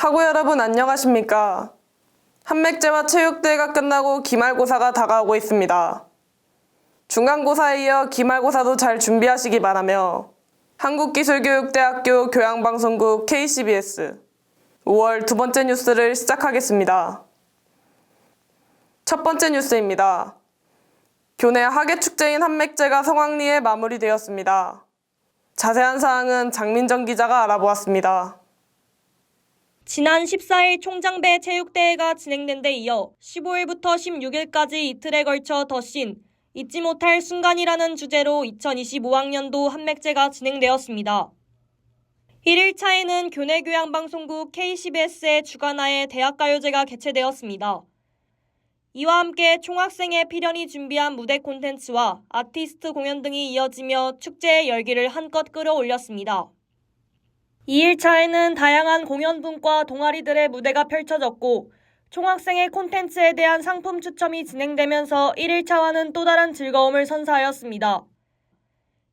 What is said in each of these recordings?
학우 여러분 안녕하십니까? 한맥제와 체육대회가 끝나고 기말고사가 다가오고 있습니다. 중간고사에 이어 기말고사도 잘 준비하시기 바라며 한국기술교육대학교 교양방송국 KCBS 5월 두 번째 뉴스를 시작하겠습니다. 첫 번째 뉴스입니다. 교내 학예축제인 한맥제가 성황리에 마무리되었습니다. 자세한 사항은 장민정 기자가 알아보았습니다. 지난 14일 총장배 체육대회가 진행된 데 이어 15일부터 16일까지 이틀에 걸쳐 더신 잊지 못할 순간이라는 주제로 2025학년도 한맥제가 진행되었습니다. 1일차에는 교내 교양방송국 KCBS의 주간화의 대학가요제가 개최되었습니다. 이와 함께 총학생회 필연이 준비한 무대 콘텐츠와 아티스트 공연 등이 이어지며 축제의 열기를 한껏 끌어올렸습니다. 2일차에는 다양한 공연분과 동아리들의 무대가 펼쳐졌고 총학생의 콘텐츠에 대한 상품 추첨이 진행되면서 1일차와는 또 다른 즐거움을 선사하였습니다.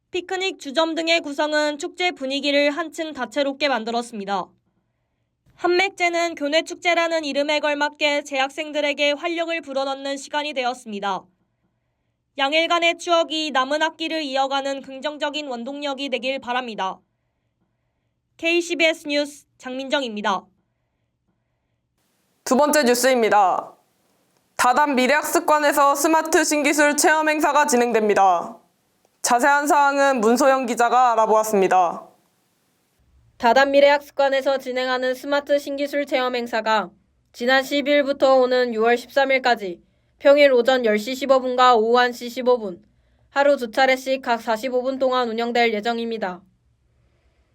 피크닉 주점 등의 구성은 축제 분위기를 한층 다채롭게 만들었습니다. 한맥제는 교내 축제라는 이름에 걸맞게 재학생들에게 활력을 불어넣는 시간이 되었습니다. 양일간의 추억이 남은 학기를 이어가는 긍정적인 원동력이 되길 바랍니다. KCBS 뉴스 장민정입니다. 두 번째 뉴스입니다. 다단 미래학습관에서 스마트 신기술 체험 행사가 진행됩니다. 자세한 사항은 문소영 기자가 알아보았습니다. 다단 미래학습관에서 진행하는 스마트 신기술 체험 행사가 지난 10일부터 오는 6월 13일까지 평일 오전 10시 15분과 오후 1시 15분, 하루 두 차례씩 각 45분 동안 운영될 예정입니다.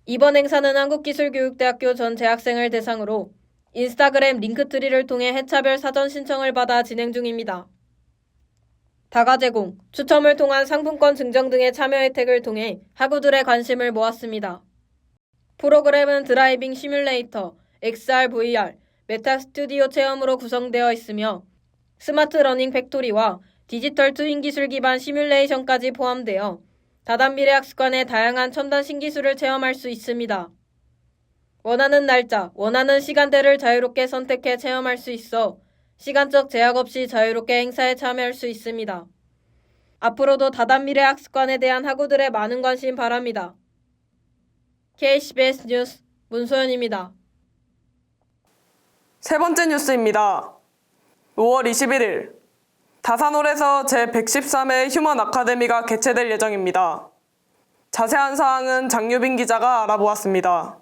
이번 행사는 한국기술교육대학교 전 재학생을 대상으로 인스타그램 링크트리를 통해 해차별 사전 신청을 받아 진행 중입니다. 다가 제공, 추첨을 통한 상품권 증정 등의 참여 혜택을 통해 학우들의 관심을 모았습니다. 프로그램은 드라이빙 시뮬레이터, XR, VR, 메타 스튜디오 체험으로 구성되어 있으며 스마트 러닝 팩토리와 디지털 트윈 기술 기반 시뮬레이션까지 포함되어 다단미래학습관의 다양한 첨단 신기술을 체험할 수 있습니다. 원하는 날짜, 원하는 시간대를 자유롭게 선택해 체험할 수 있어 시간적 제약 없이 자유롭게 행사에 참여할 수 있습니다. 앞으로도 다단미래학습관에 대한 학우들의 많은 관심 바랍니다. KCBS 뉴스 문소연입니다. 세 번째 뉴스입니다. 5월 21일 다산홀에서 제113회 휴먼 아카데미가 개최될 예정입니다. 자세한 사항은 장유빈 기자가 알아보았습니다.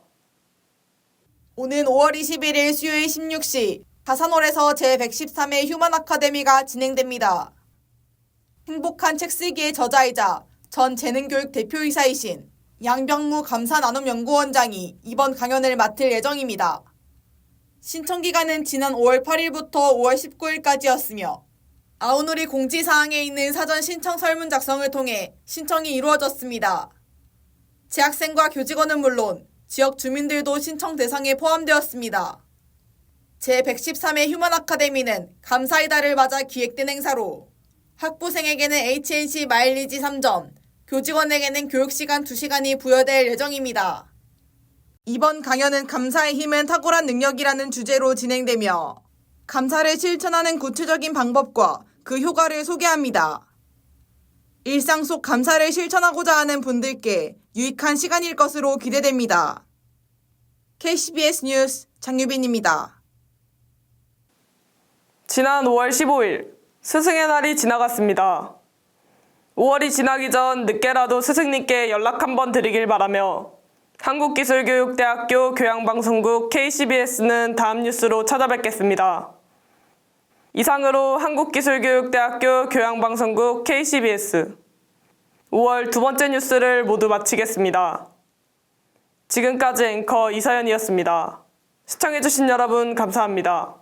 오는 5월 21일 수요일 16시 다산홀에서 제113회 휴먼 아카데미가 진행됩니다. 행복한 책 쓰기의 저자이자 전 재능교육 대표이사이신 양병무 감사 나눔 연구원장이 이번 강연을 맡을 예정입니다. 신청 기간은 지난 5월 8일부터 5월 19일까지였으며 아우누리 공지사항에 있는 사전 신청 설문 작성을 통해 신청이 이루어졌습니다. 재학생과 교직원은 물론 지역 주민들도 신청 대상에 포함되었습니다. 제113회 휴먼 아카데미는 감사의 달을 맞아 기획된 행사로 학부생에게는 HNC 마일리지 3점, 교직원에게는 교육시간 2시간이 부여될 예정입니다. 이번 강연은 감사의 힘은 탁월한 능력이라는 주제로 진행되며 감사를 실천하는 구체적인 방법과 그 효과를 소개합니다. 일상 속 감사를 실천하고자 하는 분들께 유익한 시간일 것으로 기대됩니다. KCBS 뉴스 장유빈입니다. 지난 5월 15일 스승의 날이 지나갔습니다. 5월이 지나기 전 늦게라도 스승님께 연락 한번 드리길 바라며 한국기술교육대학교 교양방송국 KCBS는 다음 뉴스로 찾아뵙겠습니다. 이상으로 한국기술교육대학교 교양방송국 KCBS 5월 두 번째 뉴스를 모두 마치겠습니다. 지금까지 앵커 이사연이었습니다. 시청해주신 여러분 감사합니다.